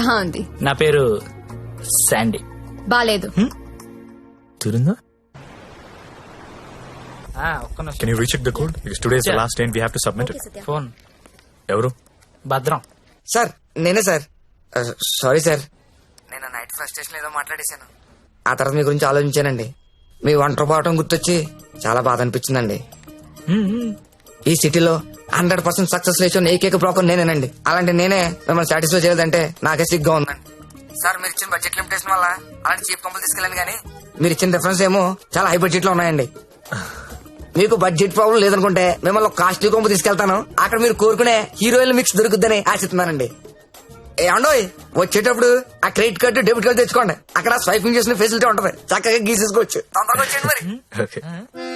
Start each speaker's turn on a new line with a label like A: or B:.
A: బాగుంది.
B: నా పేరు శాండీ.
A: బాలేదు.
C: తిరుందా?
B: ఆ, ఒక్క నిమిషం.
C: Can you recheck the code today's
B: Yeah.
C: Last day we have to submit
B: phone
C: ఎవరు?
B: భద్రం.
D: సార్ నేనే సార్. Sorry sir. నేను నైట్ ఫ్రస్ట్రేషన్ ఏదో మాట్లాడేశాను. ఆ తర్వాత మీ గురించి ఆలోచించానండి. మీ ఒంటరి పోవటం గుర్తొచ్చి చాలా బాధ అనిపించిందండి. ఈ సిటీలో హండ్రెడ్ పర్సెంట్ సక్సెస్ లేచిన ఏకైక బ్రోకర్ నేనేనండి. అలాంటి నేనే మిమ్మల్ని సాటిస్ఫై చేయలేదంటే నాకే సిగ్గా ఉందండి. సార్ మీరు ఇచ్చిన బడ్జెట్ లిమిటేషన్ వల్ల అలాంటి చీప్ కంపెనీ తీసుకెళ్ళండి కానీ మీరు ఇచ్చిన డిఫరెన్స్ ఏమో చాలా హై బడ్జెట్లో ఉన్నాయండి. మీకు బడ్జెట్ ప్రాబ్లం లేదనుకుంటే మిమ్మల్ని కాస్ట్లీ కొంపు తీసుకెళ్తాను. అక్కడ మీరు కోరుకునే హీరోయిన్ మిక్స్ దొరుకుద్దని ఆశిస్తున్నానండి. ఏమండోయ్ వచ్చేటప్పుడు ఆ క్రెడిట్ కార్డు డెబిట్ కార్డు తెచ్చుకోండి. అక్కడ స్వైపింగ్ చేసిన ఫెసిలిటీ ఉంటది. చక్కగా గీసేసుకోవచ్చు. తొందరగా వచ్చేయండి మరి.